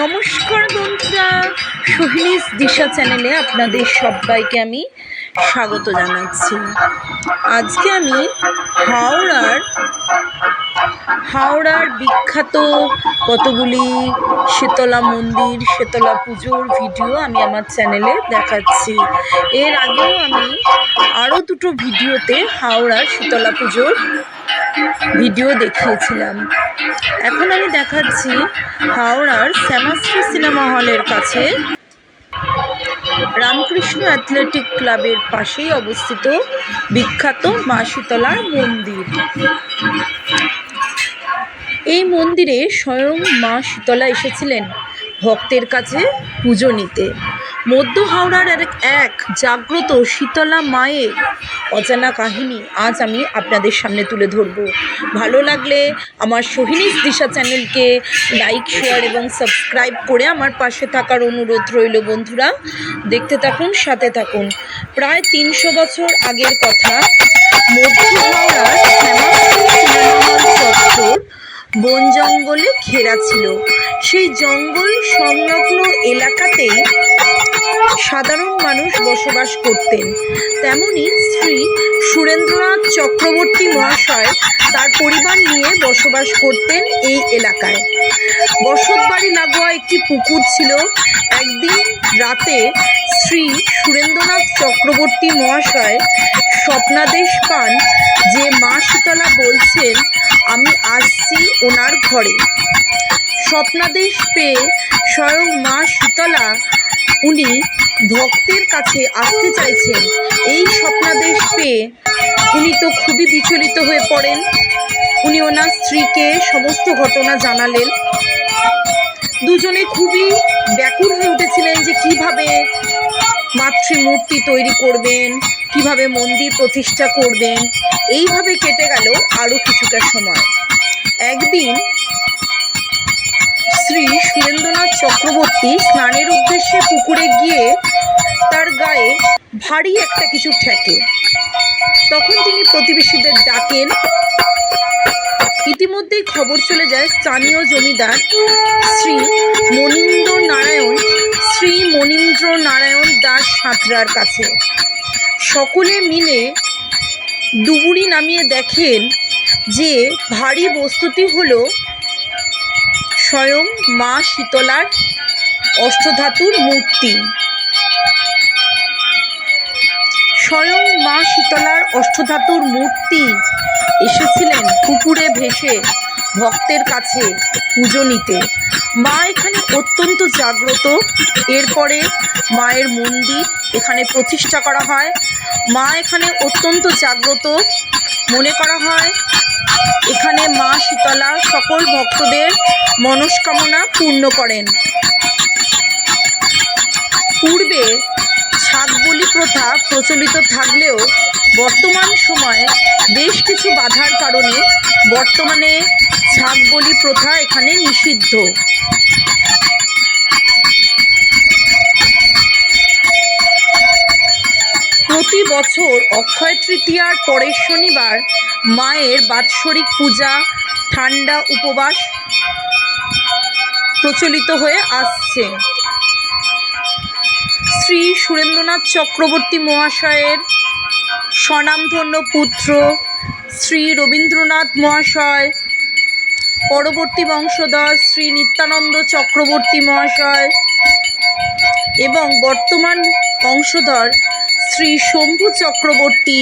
নমস্কার বন্ধুরা, সোহিনীস দিশা চ্যানেলে আপনাদের সবাইকে আমি স্বাগত জানাচ্ছি। আজকে আমি হাওড়ার হাওড়ার বিখ্যাত কতগুলি শীতলা মন্দির, শীতলা পুজোর ভিডিও আমি আমার চ্যানেলে দেখাচ্ছি। এর আগেও আমি আরও দুটো ভিডিওতে হাওড়ার শীতলা পুজোর ভিডিও দেখিয়েছিলাম। এখন আমি দেখাচ্ছি হাওড়ার শ্যামাশ্রী সিনেমা হলের কাছে। রামকৃষ্ণ অ্যাথলেটিক ক্লাবের পাশেই অবস্থিত বিখ্যাত মা শীতলার মন্দির। এই মন্দিরে স্বয়ং মা শীতলা এসেছিলেন ভক্তের কাছে পুজো নিতে। মধ্য হাওড়ার এক এক জাগ্রত শীতলা মায়ের অজানা কাহিনী আজ আমি আপনাদের সামনে তুলে ধরব। ভালো লাগলে আমার সোহিনীস দিশা চ্যানেলকে লাইক, শেয়ার এবং সাবস্ক্রাইব করে আমার পাশে থাকার অনুরোধ রইল বন্ধুরা। দেখতে থাকুন, সাথে থাকুন। প্রায় তিনশো বছর আগের কথা, মধ্য হাওড়ার বন জঙ্গলে ঘেরা ছিল। সেই জঙ্গল সংলগ্ন এলাকাতেই সাধারণ মানুষ বসবাস করতেন। তেমনি শ্রী সুরেন্দ্রনাথ চক্রবর্তী মহাশয় তার পরিবার নিয়ে বসবাস করতেন এই এলাকায়। বসতবাড়ি লাগোয়া একটি পুকুর ছিল। একদিন রাতে শ্রী সুরেন্দ্রনাথ চক্রবর্তী মহাশয় স্বপ্নাদেশ পান যে, মা শীতলা বলছেন, আমি আসছি ওনার ঘরে। স্বপ্নাদেশ পেয়ে স্বয়ং মা শীতলা উনি ভক্তের কাছে আসতে চাইছেন। এই স্বপ্নাদেশ পেয়ে উনি তো খুবই বিচলিত হয়ে পড়েন। উনি ওনার স্ত্রীকে সমস্ত ঘটনা জানালেন। দুজনে খুবই ব্যাকুল হয়ে উঠেছিলেন যে কীভাবে মাতৃমূর্তি তৈরি করবেন, কীভাবে মন্দির প্রতিষ্ঠা করবেন। এইভাবে কেটে গেল আরও কিছুটা সময়। একদিন শ্রী সুরেন্দ্রনাথ চক্রবর্তী স্নানের উদ্দেশ্যে পুকুরে গিয়ে তার গায়ে ভারী একটা কিছু ঠেকে। তখন তিনি প্রতিবেশীদের ডাকেন। ইতিমধ্যেই খবর চলে যায় স্থানীয় জমিদার শ্রী মনীন্দ্র নারায়ণ শ্রী মনীন্দ্র নারায়ণ দাস সাঁতরার কাছে। সকলে মিলে ডুবুরি নামিয়ে দেখেন যে ভারী বস্তুটি হলো স্বয়ং মা শীতলার অষ্টধাতুর মূর্তি। স্বয়ং মা শীতলার অষ্টধাতুর মূর্তি এসেছিলেন পুকুরে ভেসে ভক্তের কাছে পুজো নিতে। মা এখানে অত্যন্ত জাগ্রত। এরপরে মায়ের মন্দির এখানে প্রতিষ্ঠা করা হয়। মা এখানে অত্যন্ত জাগ্রত। মনে করা হয় এখানে মা শীতলা সকল ভক্তদের মনস্কামনা পূর্ণ করেন। পূর্বে ছাগ বলি প্রথা প্রচলিত থাকলেও বর্তমান সময়ে বেশ কিছু বাধার কারণে বর্তমানে ছাগ বলি প্রথা এখানে নিষিদ্ধ। প্রতি বছর অক্ষয় তৃতীয়ার পরের শনিবার মায়ের বাৎসরিক পূজা ঠান্ডা উপবাস প্রচলিত হয়ে আসছে। শ্রী সুরেন্দ্রনাথ চক্রবর্তী মহাশয়ের স্বনামধন্য পুত্র শ্রী রবীন্দ্রনাথ মহাশয়, পরবর্তী বংশধর শ্রী নিত্যানন্দ চক্রবর্তী মহাশয় এবং বর্তমান বংশধর শ্রী শম্ভু চক্রবর্তী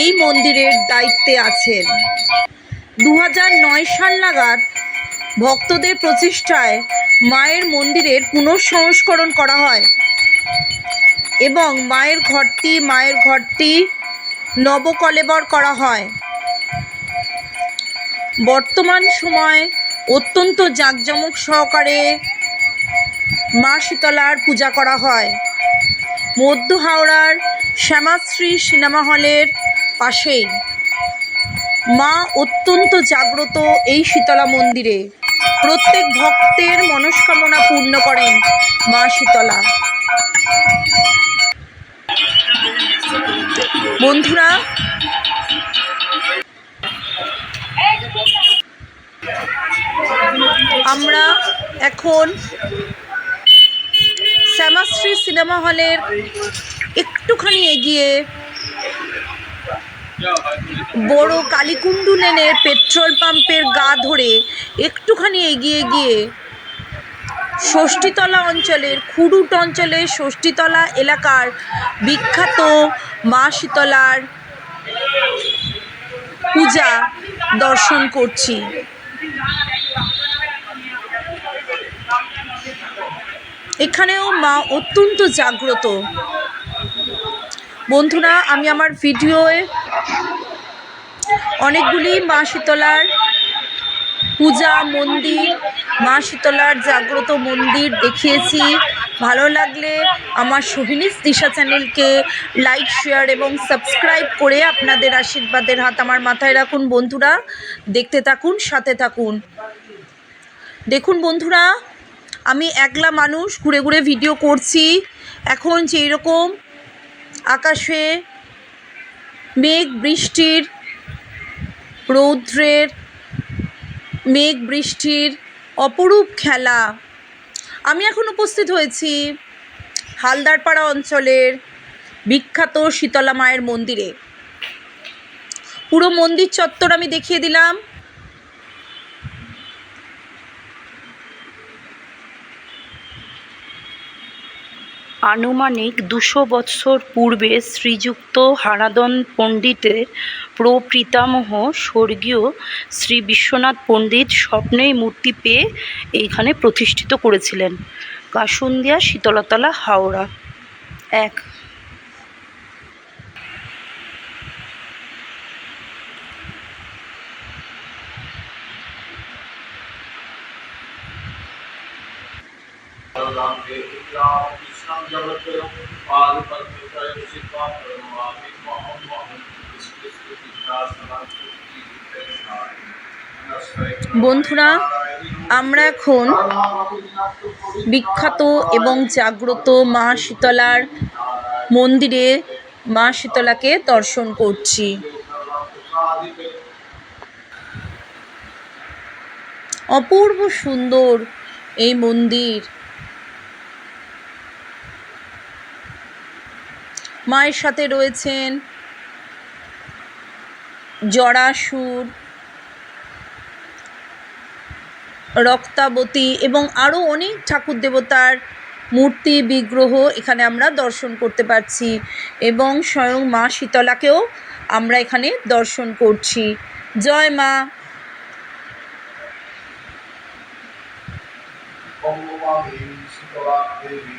এই মন্দিরের দায়িত্বে আছেন। দু সাল নাগাদ ভক্তদের প্রচেষ্টায় মায়ের মন্দিরের পুনঃসংস্করণ করা হয় এবং মায়ের ঘরটি মায়ের ঘরটি নবকলেবর করা হয়। বর্তমান সময় অত্যন্ত জাঁকজমক সহকারে মা শীতলার পূজা করা হয়। মধ্য হাওড়ার শ্যামাশ্রী সিনেমা হলের পাশেই। মা অত্যন্ত জাগ্রত এই শীতলা মন্দিরে। প্রত্যেক ভক্তের মনস্কামনা পূর্ণ করেন মা শীতলা। বন্ধুরা, আমরা এখন শ্যামাশ্রী সিনেমা হলের একটুখানি এগিয়ে বড় কালীকুণ্ডু লেনের পেট্রোল পাম্পের গা ধরে একটুখানি এগিয়ে গিয়ে ষষ্ঠীতলা অঞ্চলের খুরুট অঞ্চলের ষষ্ঠীতলা এলাকার বিখ্যাত মা শীতলার পূজা দর্শন করছি। এখানেও মা অত্যন্ত জাগ্রত। বন্ধুরা, আমি আমার ভিডিওয়ে অনেকগুলি মা শীতলার পূজা, মন্দির, মা শীতলার জাগ্রত মন্দির দেখিয়েছি। ভালো লাগলে আমার সোহিনী দিশা চ্যানেলকে লাইক, শেয়ার এবং সাবস্ক্রাইব করে আপনাদের আশীর্বাদের হাত আমার মাথায় রাখুন। বন্ধুরা, দেখতে থাকুন, সাথে থাকুন। দেখুন বন্ধুরা আমি একলা মানুষ ঘুরে ঘুরে ভিডিও করছি। এখন যেই রকম আকাশে মেঘ বৃষ্টির, রৌদ্রের, মেঘ বৃষ্টির অপরূপ খেলা। আমি এখন উপস্থিত হয়েছি হালদারপাড়া অঞ্চলের বিখ্যাত শীতলা মায়ের মন্দিরে। পুরো মন্দির চত্বর আমি দেখিয়ে দিলাম। আনুমানিক দুশো বৎসর পূর্বে শ্রীযুক্ত হারাদন পণ্ডিতের প্রপিতামহ স্বর্গীয় শ্রী বিশ্বনাথ পণ্ডিত স্বপ্নেই মূর্তি পেয়ে এইখানে প্রতিষ্ঠিত করেছিলেন। কাসুন্দিয়া, শীতলতলা, হাওড়া। এক। কৃষ্ণম জগৎ বন্ধুরা, আমরা এখন বিখ্যাত এবং জাগ্রত মা শীতলার মন্দিরে মা শীতলাকে দর্শন করছি। অপূর্ব সুন্দর এই মন্দির। মায়ের সাথে রয়েছেন জরাসুর রক্তাবতী এবং আরও অনেক ঠাকুর দেবতার মূর্তি, বিগ্রহ এখানে আমরা দর্শন করতে পারছি এবং স্বয়ং মা শীতলাকেও আমরা এখানে দর্শন করছি। জয় মা। দেবী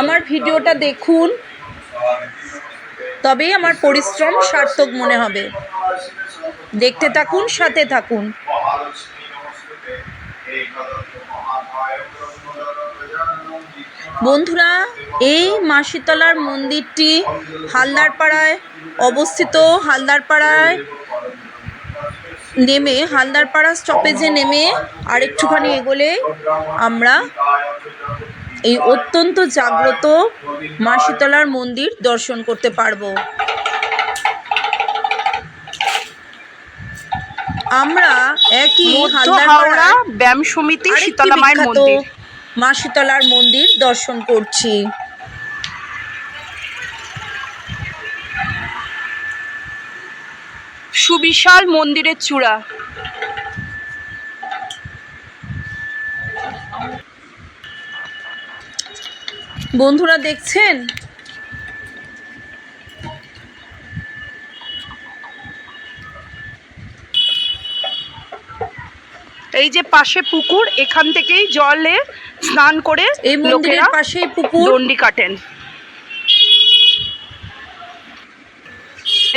আমার ভিডিওটা দেখুন। তবেই আমার পরিশ্রম সার্থক মনে হবে। দেখতে থাকুন, সাথে থাকুন। বন্ধুরা, এই মাসিতলার মন্দিরটি হালদারপাড়ায় অবস্থিত। হালদারপাড়ায় নেমে হালদারপাড়া স্টপেজে নেমে আরেকটুখানি এগোলে আমরা এই অত্যন্ত জাগ্রত মা শীতলার মন্দির দর্শন করতে পারব। আমরা একই হালদারপাড়ার ব্যায়াম সমিতি শীতলা মায়ের মন্দির। মা শীতলার মন্দির দর্শন করছি। সুবিশাল মন্দিরের চূড়া। বন্ধুরা দেখছেন? এই যে পাশে পুকুর এখান থেকেই জলে স্নান করে এই মন্দিরের পাশেই পুকুর। দণ্ডি কাটেন।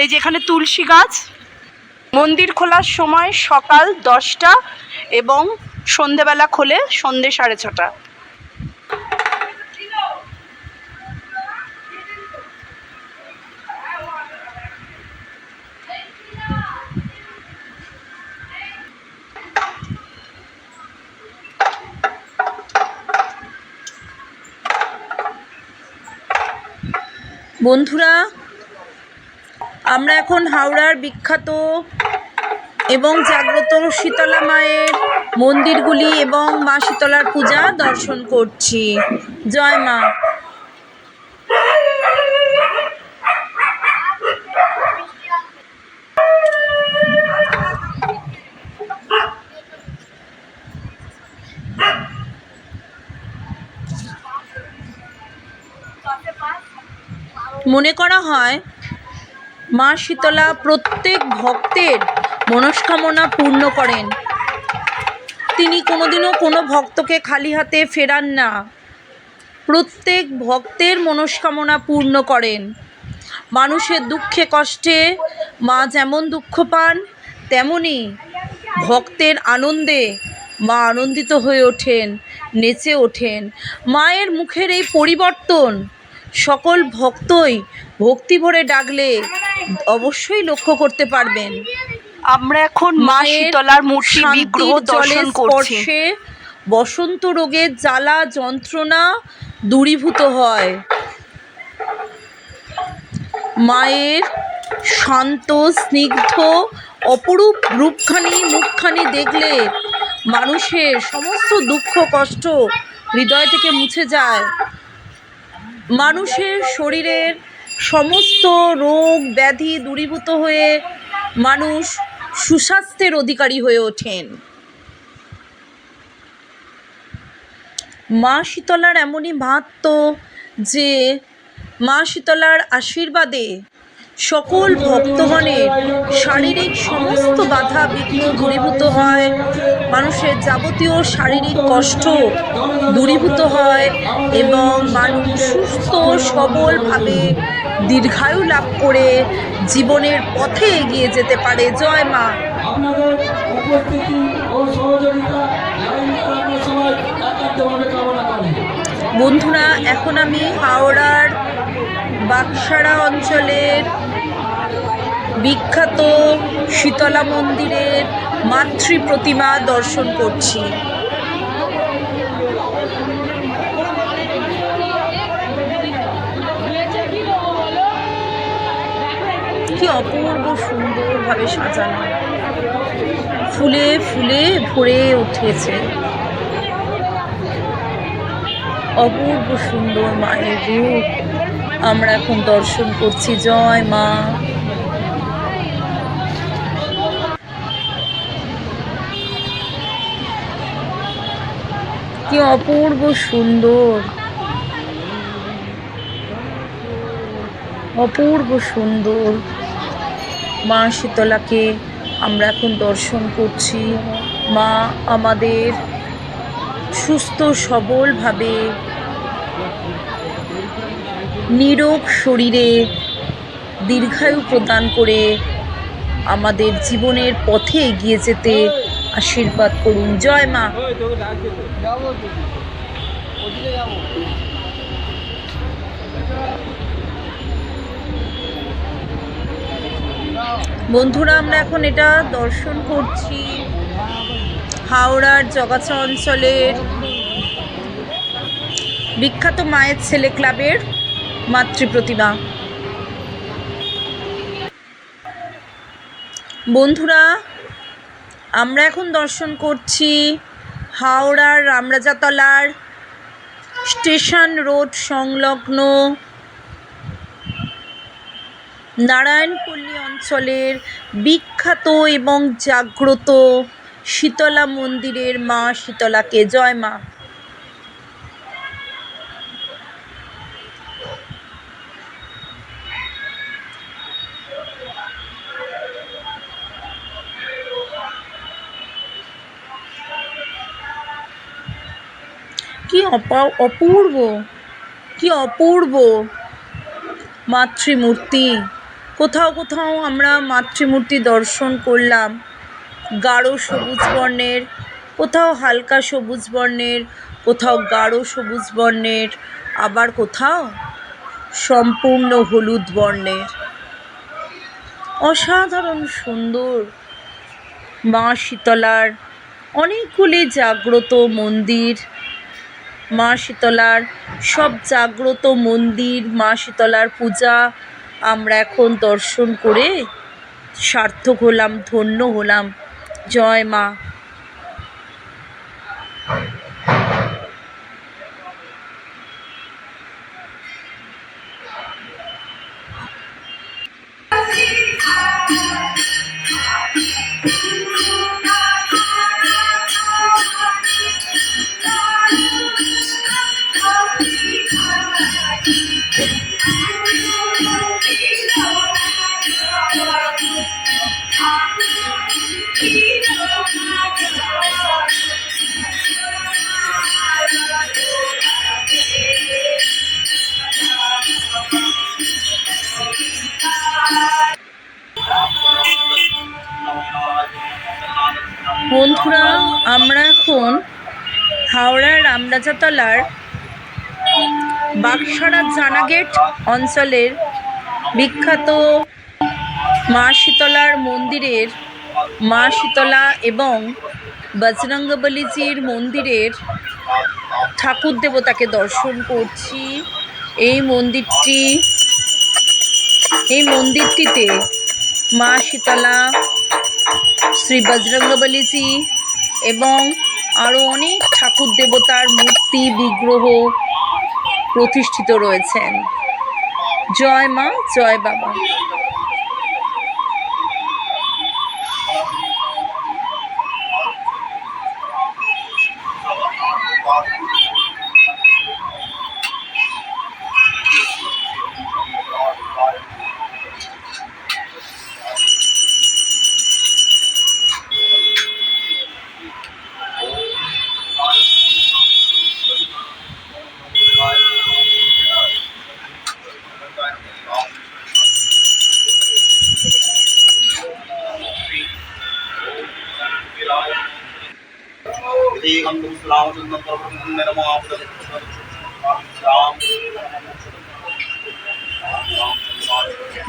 এই যে এখানে তুলসী গাছ। মন্দির খোলার সময় সকাল দশটা এবং সন্ধেবেলা খোলে সন্ধে সাড়ে ছটা। বন্ধুরা, আমরা এখন হাওড়ার বিখ্যাত এবং জাগ্রত শীতলা মায়ের মন্দিরগুলি এবং মা শীতলার পূজা দর্শন করছি। জয় মা। মনে করা হয়, মা শীতলা প্রত্যেক ভক্তের মনস্কামনা পূর্ণ করেন। তিনি কোনোদিনও কোনো ভক্তকে খালি হাতে ফেরান না। প্রত্যেক ভক্তের মনস্কামনা পূর্ণ করেন। মানুষের দুঃখে কষ্টে মা যেমন দুঃখ পান, তেমনি ভক্তের আনন্দে মা আনন্দিত হয়ে ওঠেন, নেচে ওঠেন। মায়ের মুখের এই পরিবর্তন সকল ভক্তই ভক্তি ভরে ডাকলে অবশ্যই লক্ষ্য করতে পারবেন। আমরা এখন মা শীতলার মূর্তি বিগ্রহ দর্শন করছি। বসন্ত রোগের জ্বালা যন্ত্রণা দূরীভূত হয়। মায়ের শান্ত স্নিগ্ধ অপরূপ রূপখানি মুখখানি দেখলে মানুষের সমস্ত দুঃখ কষ্ট হৃদয় থেকে মুছে যায়। মানুষের শরীরের সমস্ত রোগ ব্যাধি দূরীভূত হয়ে মানুষ সুস্বাস্থ্যের অধিকারী হয়ে ওঠেন। মা শীতলার এমনই মাহাত্ম যে মা শীতলার আশীর্বাদে সকল ভক্তগণের শারীরিক সমস্ত বাধা বিঘ্ন দূরীভূত হয়। মানুষের যাবতীয় শারীরিক কষ্ট দূরীভূত হয় এবং মানুষ সুস্থ সবলভাবে দীর্ঘায়ু লাভ করে জীবনের পথে এগিয়ে যেতে পারে। জয় মা। আপনাদের উপস্থিতি ও সহযোগিতা সবাই একান্তভাবে কামনা করি। বন্ধুরা এখন আমি হাওড়ার বাক্সারা অঞ্চলের বিখ্যাত শীতলা মন্দিরের মাতৃ প্রতিমা দর্শন করছি। কি অপূর্ব সুন্দরভাবে সাজানো। ফুলে ফুলে ভরে উঠেছে। অপূর্ব সুন্দর মায়ের রূপ। আমরা এখন দর্শন করছি। জয় মা। কি অপূর্ব সুন্দর। অপূর্ব সুন্দর। মা শীতলাকে আমরা এখন দর্শন করছি। মা আমাদের সুস্থ, সবলভাবে নিরোগ শরীরে দীর্ঘায়ু প্রদান করে আমাদের জীবনের পথে এগিয়ে যেতে আশীর্বাদ করুন। জয় মা। বন্ধুরা, আমরা এখন এটা দর্শন করছি হাওড়ার জগাছা অঞ্চলের বিখ্যাত মায়ের ছেলে ক্লাবের মাতৃ প্রতিমা বন্ধুরা, আমরা এখন দর্শন করছি হাওড়ার রামরাজাতলার স্টেশন রোড সংলগ্ন নারায়ণপল্লী অঞ্চলের বিখ্যাত এবং জাগ্রত শীতলা মন্দিরের মা শীতলাকে। জয় মা। কি অপা, অপূর্ব, কি অপূর্ব মাতৃমূর্তি। কোথাও কোথাও আমরা মাতৃমূর্তি দর্শন করলাম। গাঢ় সবুজ বর্ণের, কোথাও হালকা সবুজ বর্ণের, কোথাও গাঢ় সবুজ বর্ণের, আবার কোথাও সম্পূর্ণ হলুদ বর্ণের। অসাধারণ সুন্দর মা শীতলার অনেকগুলি জাগ্রত মন্দির। মা শীতলার সব জাগ্রত মন্দির, মা শীতলার পূজা আমরা এখন দর্শন করে সার্থক হলাম ধন্য হলাম। জয় মা। বাগসারা জানাগেট অঞ্চলের বিখ্যাত মা শীতলার মন্দিরের মা শীতলা এবং বজরঙ্গবলীজির মন্দিরের ঠাকুর দেবতাকে দর্শন করছি। এই মন্দিরটি, এই মন্দিরটিতে মা শীতলা, শ্রী বজরঙ্গবলীজি এবং আরও অনেক ঠাকুর দেবতার মূর্তি, বিগ্রহ প্রতিষ্ঠিত রয়েছেন। জয় মা জয় বাবা।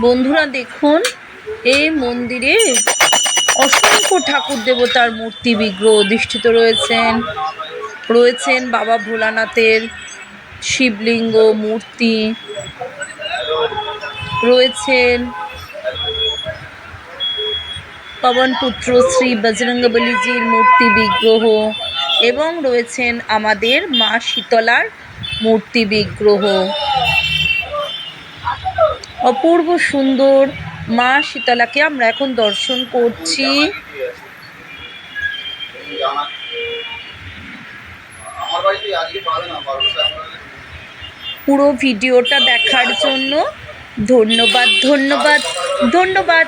বন্ধুরা দেখুন, এই মন্দিরে অসংখ্য ঠাকুর দেবতার মূর্তি বিগ্রহ অধিষ্ঠিত রয়েছেন। রয়েছেন বাবা ভোলানাথের শিবলিঙ্গ মূর্তি। রয়েছেন পবনপুত্র শ্রী বজরঙ্গবলীজির মূর্তি বিগ্রহ। এবং রয়েছেন আমাদের মা শীতলার মূর্তি বিগ্রহ। অপূর্ব সুন্দর মা শীতলাকে আমরা এখন দর্শন করছি। পুরো ভিডিওটা দেখার জন্য ধন্যবাদ ধন্যবাদ ধন্যবাদ।